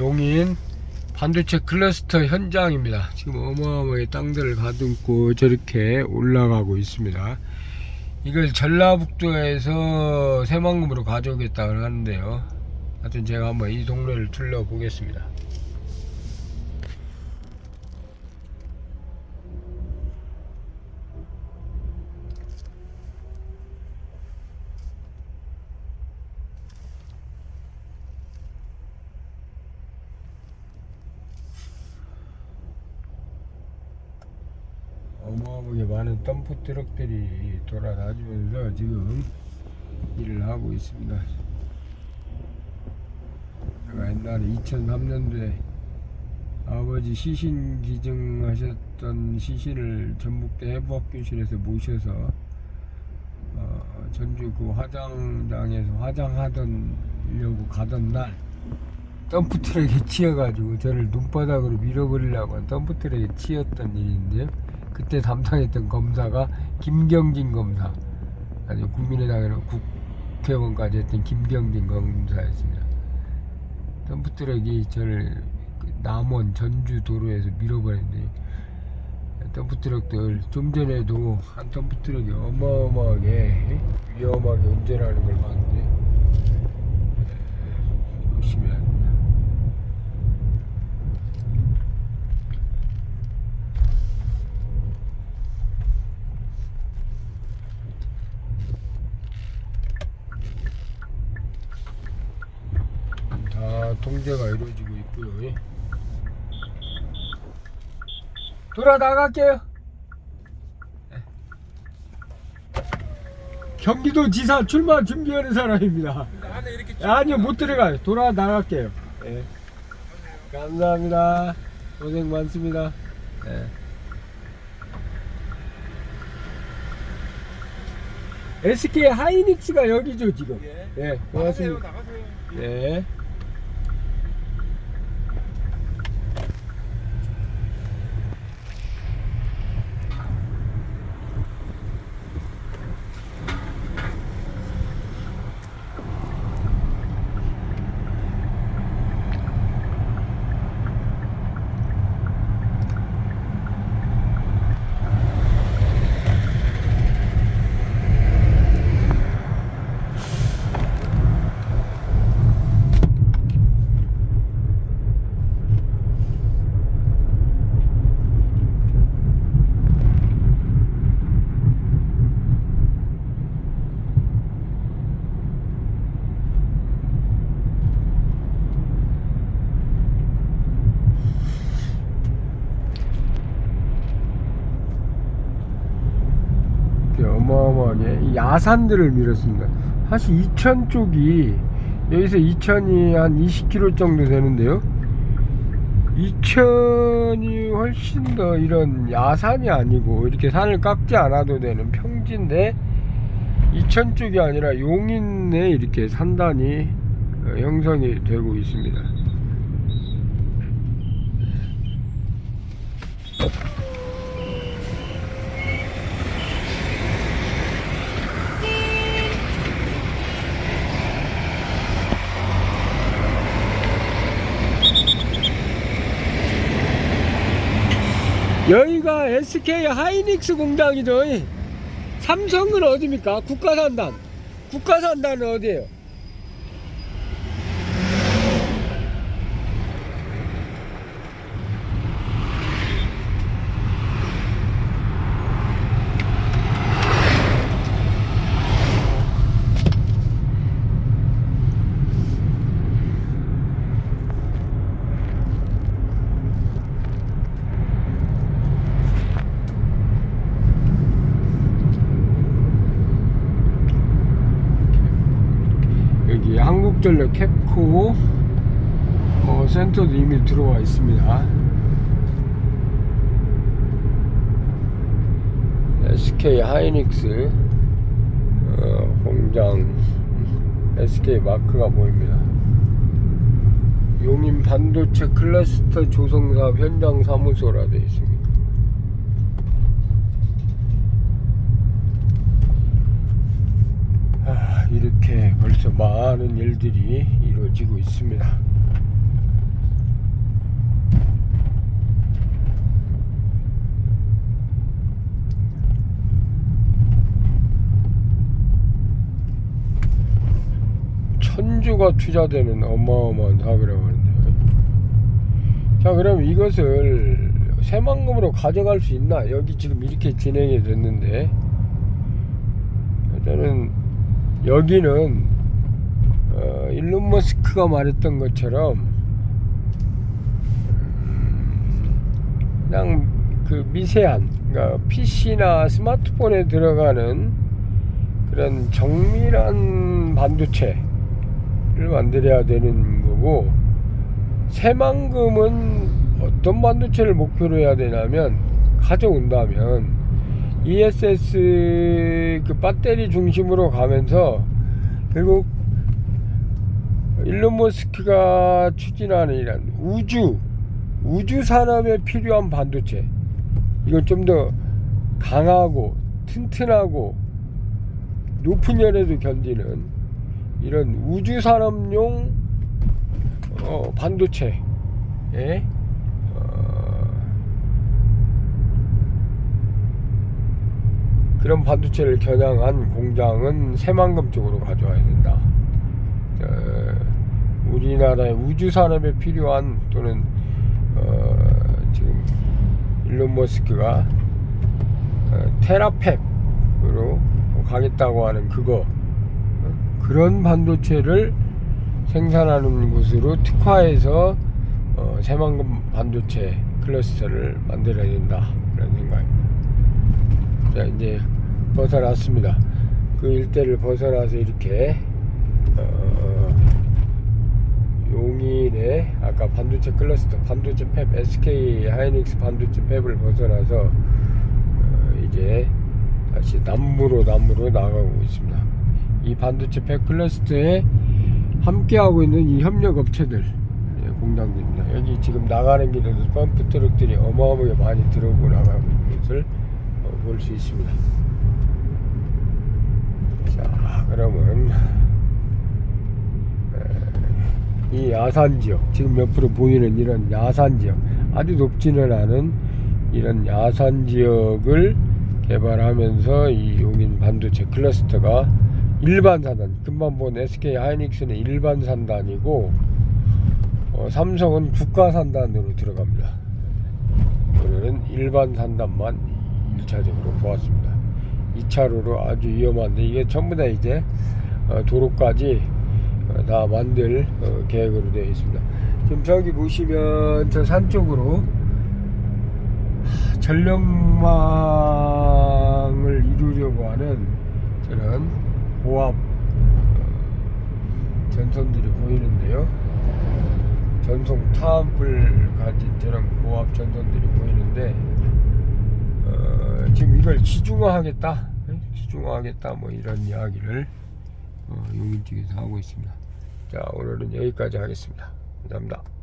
용인 반도체 클러스터 현장입니다. 지금 어마어마하게 땅들을 가듬고 저렇게 올라가고 있습니다. 이걸 전라북도에서 새만금으로 가져오겠다고 하는데요. 하여튼 제가 한번 이 동네를 둘러보겠습니다. 어마어마하게 많은 덤프 트럭들이 돌아다니면서 지금 일을 하고 있습니다. 제가 옛날에 2003년도에 아버지 시신 기증하셨던 시신을 전북대 해부학교실에서 모셔서 어, 전주 그 화장장에서 화장하던려고 가던 날 덤프트럭에 치여가지고 저를 눈바닥으로 밀어버리려고 한 덤프트럭에 치였던 일인데요. 그때 담당했던 검사가 김경진 검사 아니 국민의당에는 국회의원까지 했던 김경진 검사였습니다. 덤프트럭이 저를 그 남원 전주 도로에서 밀어버렸는데 덤프트럭들 좀 전에도 한 덤프트럭이 어마어마하게 위험하게 운전하는 걸 봤는데 에, 조심해야 된다. 다 통제가 이루어지고 있고요. 예. 돌아 나갈게요. 예. 경기도 지사 출마 준비하는 사람입니다. 아니요 못 들어가요. 돌아 나갈게요. 예. 감사합니다. 고생 많습니다. 예. SK 하이닉스가 여기죠 지금. 예. 예, 나가세요 고맙습니다. 나가세요 네. 이렇게 어마어마하게 이 야산들을 밀었습니다. 사실 이천 쪽이 여기서 이천이 한 20km 정도 되는데요. 이천이 훨씬 더 이런 야산이 아니고 이렇게 산을 깎지 않아도 되는 평지인데 이천 쪽이 아니라 용인에 이렇게 산단이 어, 형성이 되고 있습니다. 여기가 SK 하이닉스 공장이죠. 삼성은 어디입니까? 국가산단. 국가산단은 어디예요? 한국전력 캡코 어, 센터도 이미 들어와 있습니다. SK 하이닉스 어, 공장 SK 마크가 보입니다. 용인 반도체 클러스터 조성사업 현장 사무소라 되어 있습니다. 이렇게 벌써 많은 일들이 이루어지고 있습니다. 천주가 투자되는 어마어마한 사업이라고 하는데요. 자, 그럼 이것을 새만금으로 가져갈 수 있나? 여기 지금 이렇게 진행이 됐는데, 저는 여기는 어, 일론 머스크가 말했던 것처럼 음, 그냥 그 미세한 그러니까 PC나 스마트폰에 들어가는 그런 정밀한 반도체를 만들어야 되는 거고 새만금은 어떤 반도체를 목표로 해야 되냐면 가져온다면 ESS 그 배터리 중심으로 가면서 결국 일론 머스크가 추진하는 이런 우주 우주 산업에 필요한 반도체. 이걸 좀 더 강하고 튼튼하고 높은 열에도 견디는 이런 우주 산업용 어, 반도체에 어, 그런 반도체를 겨냥한 공장은 새만금 쪽으로 가져와야 된다. 어, 우리나라의 우주 산업에 필요한 또는 어, 지금 일론 머스크가 어, 테라팩으로 가겠다고 하는 그거 어, 그런 반도체를 생산하는 곳으로 특화해서 어, 새만금 반도체 클러스터를 만들어야 된다 그런 생각입니다. 자 이제 벗어났습니다. 그 일대를 벗어나서 이렇게 어, 용인의 아까 반도체 클러스터 반도체 팹 SK 하이닉스 반도체 팹을 벗어나서 어, 이제 다시 남부로 남부로 나가고 있습니다. 이 반도체 팹 클러스터에 함께하고 있는 이 협력 업체들 예, 공장들입니다. 여기 지금 나가는 길에도 펌프 트럭들이 어마어마하게 많이 들어오고 나가고 있는 것을 어, 볼수 있습니다. 에, 이 야산 지역 지금 옆으로 보이는 이런 야산 지역 아주 높지는 않은 이런 야산 지역을 개발하면서 이 용인 반도체 클러스터가 일반 산단 금방 본 SK 하이닉스는 일반 산단이고 어, 삼성은 국가 산단으로 들어갑니다. 오늘은 일반 산단만 1차적으로 보았습니다. 2차로로 아주 위험한데 이게 전부 다 이제 어, 도로까지 어, 다 만들 어, 계획으로 되어 있습니다. 지금 저기 보시면 저 산 쪽으로 하, 전력망을 이루려고 하는 저런 어, 전선들이 보이는데요. 전송 타압을 가진 저런 고압 전선들이 보이는데 어, 지금 이걸 지중화하겠다, 예? 지중화하겠다 뭐 이런 이야기를 어, 용인 쪽에서 하고 있습니다. 자 오늘은 여기까지 하겠습니다. 감사합니다.